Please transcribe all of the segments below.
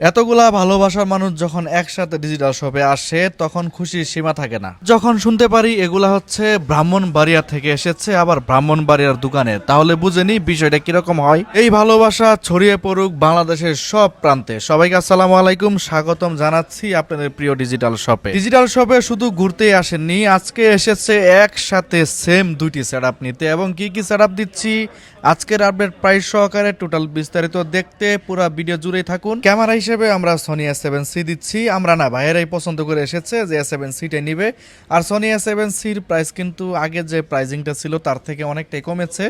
এতগুলা ভালোবাসার মানুষ যখন একসাথে ডিজিটাল শপে আসে, তখন খুশির সীমা থাকে না। যখন শুনতে পারি এগুলা হচ্ছে ব্রাহ্মণবাড়িয়া থেকে এসেছে, আবার ব্রাহ্মণবাড়িয়ার দোকানে। তাহলে বুঝেনি বিষয়টা কীরকম হয়। এই ভালোবাসা ছড়িয়ে পড়ুক বাংলাদেশের সব প্রান্তে। সবাইকে আসসালামু আলাইকুম, স্বাগতম জানাচ্ছি আপনাদের প্রিয় ডিজিটাল শপে ডিজিটাল শপে শুধু ঘুরতেই আসেননি, আজকে এসেছে একসাথে সেম দুইটি সেট নিতে। এবং কি কি সেট দিচ্ছি আজকের আপডেট প্রাইস সহকারে টোটাল বিস্তারিত দেখতে পুরো ভিডিও জুড়েই থাকুন। ক্যামেরা হিসেবে আমরা সোনি এস সেভেন সি দিচ্ছি। আমরা না, ভাইয়েরাই পছন্দ করে এসেছে যে এস সেভেন সিটা নিবে। আর সোনি এস সেভেন সির প্রাইস কিন্তু আগে যে প্রাইজিংটা ছিল তার থেকে অনেকটাই কমেছে।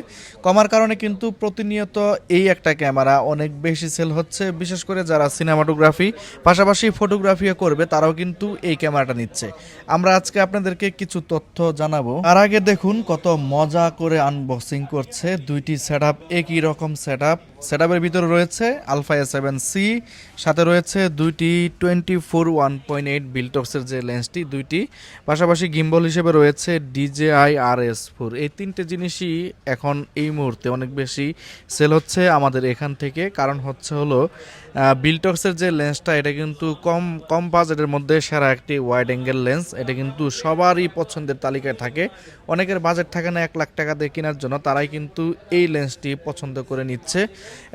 কমার কারণে কিন্তু প্রতিনিয়ত এই একটা ক্যামেরা অনেক বেশি সেল হচ্ছে। বিশেষ করে যারা সিনেমাটোগ্রাফি পাশাপাশি ফটোগ্রাফিও করবে, তারাও কিন্তু এই ক্যামেরাটা নিচ্ছে। আমরা আজকে আপনাদেরকে কিছু তথ্য জানাব। আর আগে দেখুন কত মজা করে আনবক্সিং করছে দুইটি সেট আপ একই রকম সেট আপ সেট আপের ভিতরে রয়েছে আলফা এস সেভেন সি সাথে রয়েছে দুইটি twenty four one point eight বিলটক্সের যে লেন্সটি দুইটি। পাশাপাশি গিম্বল হিসেবে রয়েছে ডিজেআই আর এস ফোর এই তিনটে জিনিসই এখন এই মুহূর্তে অনেক বেশি সেল হচ্ছে আমাদের এখান থেকে। কারণ হচ্ছে হলো বিলটক্সের যে লেন্সটা এটা কিন্তু কম কম বাজেটের মধ্যে সেরা একটি ওয়াইড অ্যাঙ্গেল লেন্স এটা কিন্তু সবারই পছন্দের তালিকায় থাকে। অনেকের বাজেট থাকে না এক লাখ টাকা দিয়ে কেনার জন্য। তারাই কিন্তু এই লেন্সটি পছন্দ করে নিচ্ছে।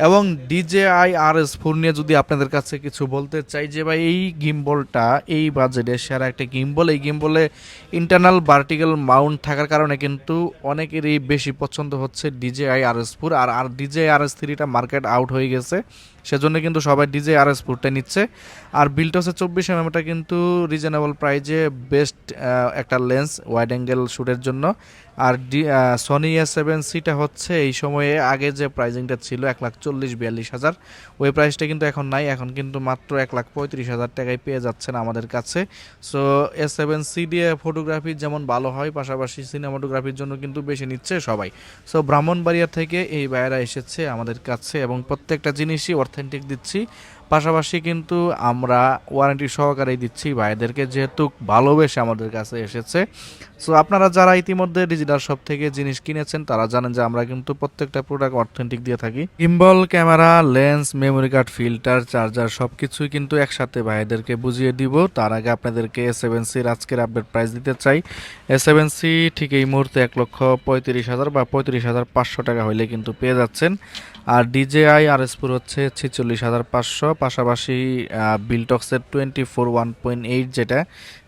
এবং ডিজেআই আর এস ফোর নিয়ে যদি আপনাদের কাছে কিছু বলতে চাই যে ভাই, এই গিম্বলটা, এই বাজেটে সেরা একটা গিম্বল, এই গিম্বলে ইন্টারনাল ভার্টিক্যাল মাউন্ট থাকার কারণে কিন্তু অনেকেরই বেশি পছন্দ হচ্ছে ডিজেআই আর এস ফোর। আর আর ডিজে আর এস থ্রিটা মার্কেট আউট হয়ে গেছে। সেজন্য কিন্তু সবাই ডিজে আর এস ফোরটা নিচ্ছে। আর বিলটসের চব্বিশ এমএমটা কিন্তু রিজনেবল প্রাইজে বেস্ট একটা লেন্স ওয়াইড অ্যাঙ্গেল শ্যুটের জন্য। আর ডি সনি এস সেভেন সিটা হচ্ছে এই সময়ে আগে যে প্রাইজিংটা ছিল এক লাখ চল্লিশ, বিয়াল্লিশ হাজার। ওই প্রাইসটা কিন্তু এখন নাই, এখন কিন্তু মাত্র এক লাখ পঁয়ত্রিশ হাজার টাকায় পেয়ে যাচ্ছেন আমাদের কাছে। সো এস সেভেন সি দিয়ে ফটোগ্রাফি যেমন ভালো হয়, পাশাপাশি সিনেমাটোগ্রাফির জন্য কিন্তু বেশি নিচ্ছে সবাই। সো ব্রাহ্মণবাড়িয়া থেকে এই বায়রা এসেছে আমাদের কাছে এবং প্রত্যেকটা জিনিসই অথেন্টিক দিচ্ছি। পাশাপাশি কিন্তু আমরা ওয়ারেন্টি সহকারেই দিচ্ছি ভাইদেরকে, যেহেতু ভালোবেসে আমাদের কাছে এসেছে। সো আপনারা যারা ইতিমধ্যে ডিজিটাল শপ থেকে জিনিস কিনেছেন, তারা জানেন যে আমরা কিন্তু প্রত্যেকটা প্রোডাক্ট অথেন্টিক দিয়ে থাকি। Gimbal camera lens memory card filter charger সব কিছুই কিন্তু একসাথে ভাইদেরকে বুঝিয়ে দিব। তার আগে আপনাদেরকে এস সেভেন সির আজকের আপডেট প্রাইস দিতে চাই। এস সেভেন সি ঠিক এই মুহূর্তে এক লক্ষ পঁয়ত্রিশ হাজার বা পঁয়ত্রিশ হাজার পাঁচশো টাকা হইলে কিন্তু পেয়ে যাচ্ছেন। আর ডিজেআই আর এসপুর হচ্ছে ছেচল্লিশ হাজার পাঁচশো। পাশাপাশি বিলটক্সের twenty four one point eight যেটা,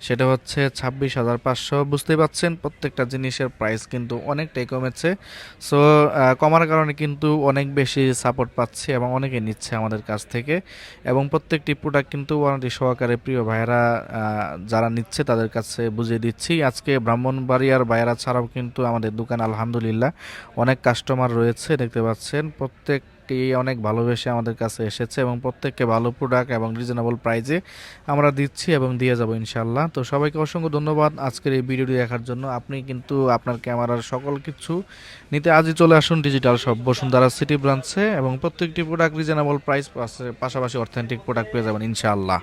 সেটা হচ্ছে ছাব্বিশ হাজার পাঁচশো। বুঝতেই পাচ্ছেন, প্রত্যেকটা জিনিসের প্রাইস কিন্তু অনেকটাই কমেছে। সো কমার কারণে কিন্তু অনেক বেশি সাপোর্ট পাচ্ছে এবং অনেকে নিচ্ছে আমাদের কাছ থেকে। এবং প্রত্যেকটি প্রোডাক্ট কিন্তু ওয়ারেন্টি সহকারে প্রিয় ভাইয়েরা যারা নিচ্ছে তাদের কাছে বুঝিয়ে দিচ্ছি। আজকে ব্রাহ্মণবাড়িয়ার ভাইয়েরা ছাড়াও কিন্তু আমাদের দোকান, আলহামদুলিল্লাহ, অনেক কাস্টমার রয়েছে, দেখতে পাচ্ছেন। প্রত্যেকটি অনেক ভালোবেসে আমাদের কাছে এসেছে এবং প্রত্যেককে ভালো প্রোডাক্ট এবং রিজনেবল প্রাইজে আমরা দিচ্ছি এবং দিয়ে যাব ইনশাল্লাহ তো সবাইকে অসংখ্য ধন্যবাদ আজকের এই ভিডিওটি দেখার জন্য। আপনি কিন্তু আপনার ক্যামেরার সকল কিছু নিতে আজই চলে আসুন ডিজিটাল সব বসুন্ধরা সিটি ব্রাঞ্চে এবং প্রত্যেকটি প্রোডাক্ট রিজনেবল প্রাইস পাশাপাশি অথেন্টিক প্রোডাক্ট পেয়ে যাবেন ইনশাআল্লাহ।